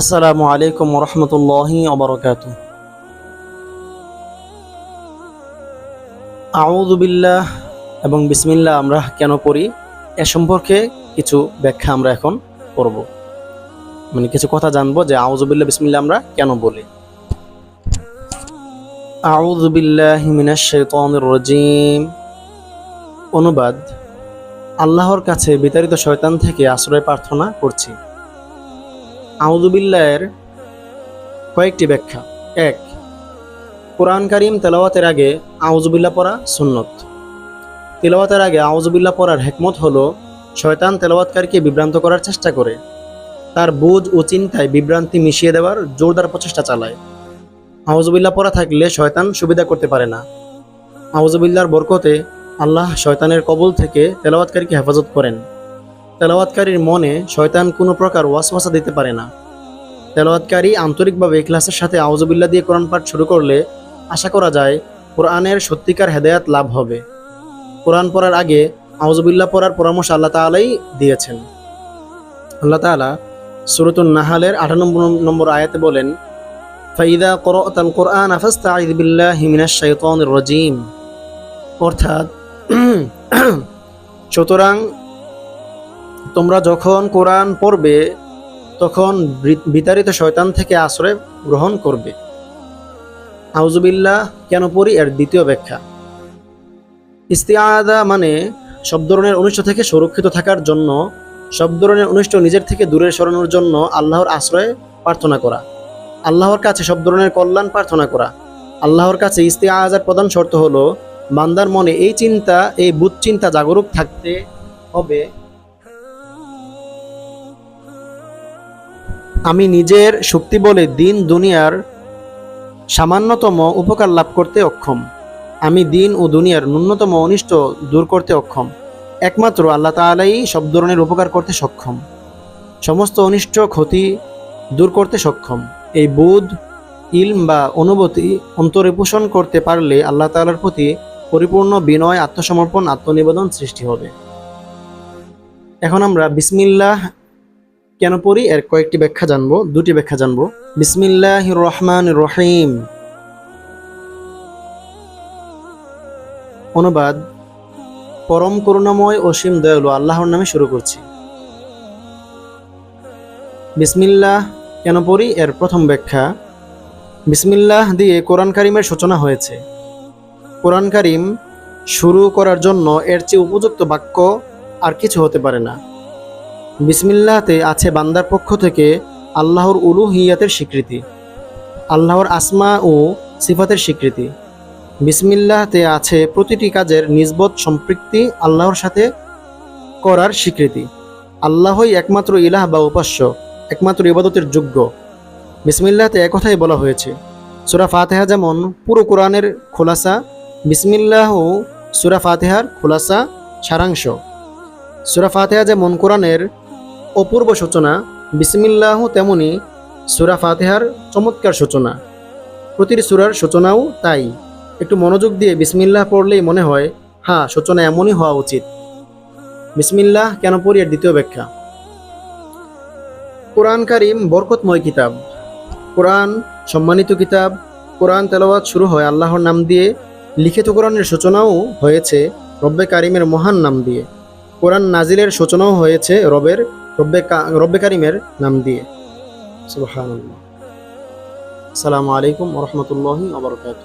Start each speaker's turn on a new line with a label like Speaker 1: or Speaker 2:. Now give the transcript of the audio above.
Speaker 1: আসসালামু আলাইকুম রহমতুল্লাহি অবরকাত আউদুবিল্লাহ এবং বিসমিল্লাহ আমরা কেন পড়ি? এ সম্পর্কে কিছু ব্যাখ্যা আমরা এখন করব। মানে কিছু কথা জানব যে আউজুবিল্লাহ বিসমিল্লাহ আমরা কেন বলি। আউজুবিল্লাহ মিনাশ শাইতানির রাজিম। অনুবাদ, আল্লাহর কাছে বিতাড়িত শয়তান থেকে আশ্রয় প্রার্থনা করছি। আউদুবিল্লাহের কয়েকটি ব্যাখ্যা। এক, কোরআন কারিম তেলাওয়াতের আগে আউজুবিল্লা পড়া সুন্নত। তেলাওয়াতের আগে আউজুবিল্লা পড়ার হেকমত হলো, শয়তান তেলাওয়াতকারীকে বিভ্রান্ত করার চেষ্টা করে। তার বুঝ ও চিন্তায় বিভ্রান্তি মিশিয়ে দেওয়ার জোরদার প্রচেষ্টা চালায়। আউজুবিল্লা পড়া থাকলে শয়তান সুবিধা করতে পারে না। আউজুবিল্লার বরকতে আল্লাহ শয়তানের কবল থেকে তেলাওয়াতকারীকে হেফাজত করেন। তেলাওয়াতকারীর মনে শয়তান কোনো প্রকার ওয়াসওয়াসা দিতে পারে না। তেলাওয়াতকারী আন্তরিকভাবে ক্লাসের সাথে আউজবিল্লা দিয়ে কোরআন পাঠ শুরু করলে আশা করা যায় কোরআনের সত্যিকার হেদায়াত লাভ হবে। কোরআন পড়ার আগে আউজবিল্লা পড়ার পরামর্শ আল্লাহ তালাই দিয়েছেন। আল্লাহ তাআলা সুরতুন নাহালের আটানব্বই নম্বর আয়াতে বলেন, ফাইদা করতাল কোরআন আফাস্তাঈদ বিল্লাহি রাজিম। অর্থাৎ, সুতরাং তোমরা যখন কোরআন পড়বে, তখন বিতাড়িত শয়তান থেকে আশ্রয় গ্রহণ করবে। আউজুবিল্লাহ কেন পড়ি? এর দ্বিতীয় ব্যাখ্যা। ইস্তিয়াদা মানে সব ধরনের অনিষ্ট থেকে সুরক্ষিত থাকার জন্য, সব ধরনের অনিষ্ট নিজের থেকে দূরে সরানোর জন্য আল্লাহর আশ্রয় প্রার্থনা করা। আল্লাহর কাছে সব ধরনের কল্যাণ প্রার্থনা করা। আল্লাহর কাছে ইস্তিয়াজার প্রধান শর্ত হলো, বান্দার মনে এই চিন্তা, এই বুধ চিন্তা জাগরুক থাকতে হবে। আমি নিজের শক্তি বলে দিন দুনিয়ার সামান্যতম উপকার লাভ করতে অক্ষম। আমি দিন ও দুনিয়ার ন্যূনতম অনিষ্ট দূর করতে অক্ষম। একমাত্র আল্লাহ তালাই সব ধরনের উপকার করতে সক্ষম। সমস্ত অনিষ্ট, ক্ষতি দূর করতে সক্ষম। এই বোধ, ইলম বা অনুভূতি অন্তরে পোষণ করতে পারলে আল্লাহ তাআলার প্রতি পরিপূর্ণ বিনয়, আত্মসমর্পণ, আত্মনিবেদন সৃষ্টি হবে। এখন আমরা বিসমিল্লাহ কেন পড়ি? এর কয়েকটি ব্যাখ্যা জানব, দুটি ব্যাখ্যা জানব। বিসমিল্লাহ রহমান রহিম অনুবাদ, পরম করুণাময় অসীম দয়ালু আল্লাহর নামে শুরু করছি। বিসমিল্লাহ কেন পড়ি? এর প্রথম ব্যাখ্যা, বিসমিল্লাহ দিয়ে কোরআন কারিমের সূচনা হয়েছে। কোরআন কারিম শুরু করার জন্য এর চেয়ে উপযুক্ত বাক্য আর কিছু হতে পারে না। বিসমিল্লাহতে আছে বান্দার পক্ষ থেকে আল্লাহর উলু উলুহিয়াতের স্বীকৃতি, আল্লাহর আসমা ও সিফাতের স্বীকৃতি। বিসমিল্লাহতে আছে প্রতিটি কাজের নিজবত সম্পৃক্তি আল্লাহর সাথে করার স্বীকৃতি। আল্লাহই একমাত্র ইলাহ বা উপাস্য, একমাত্র ইবাদতের যোগ্য। বিসমিল্লাহতে একথাই বলা হয়েছে, সুরা ফাতেহা যেমন পুরো কোরআনের খোলাসা, বিসমিল্লাহ ও সুরা ফাতেহার খোলাসা সারাংশ। সুরা ফাতেহা যেমন কোরআনের অপূর্ব সূচনা। বিসমিল্লাহ তেমনি সুরা ফাতেহার চমৎকার সূচনা। প্রতিটি সুরার সূচনাও তাই। একটু মনোযোগ দিয়ে বিসমিল্লাহ পড়লেই মনে হয় হ্যাঁ সূচনা এমনই হওয়া উচিত। বিসমিল্লাহ কেন পড়ি এর দ্বিতীয় ব্যাখ্যা? কোরআন কারিম বরকতময় কিতাব। কোরআন সম্মানিত কিতাব। কোরআন তেলাওয়াত শুরু হয় আল্লাহর নাম দিয়ে। লিখিত কোরআনের সূচনাও হয়েছে রব্বে কারিমের মহান নাম দিয়ে। কোরআন নাজিলের সূচনাও হয়েছে রবের রব্বে কারিমের নাম দিয়ে। সুবাহ আসসালামু আলাইকুম রহমতুল্লাহ আবরকাত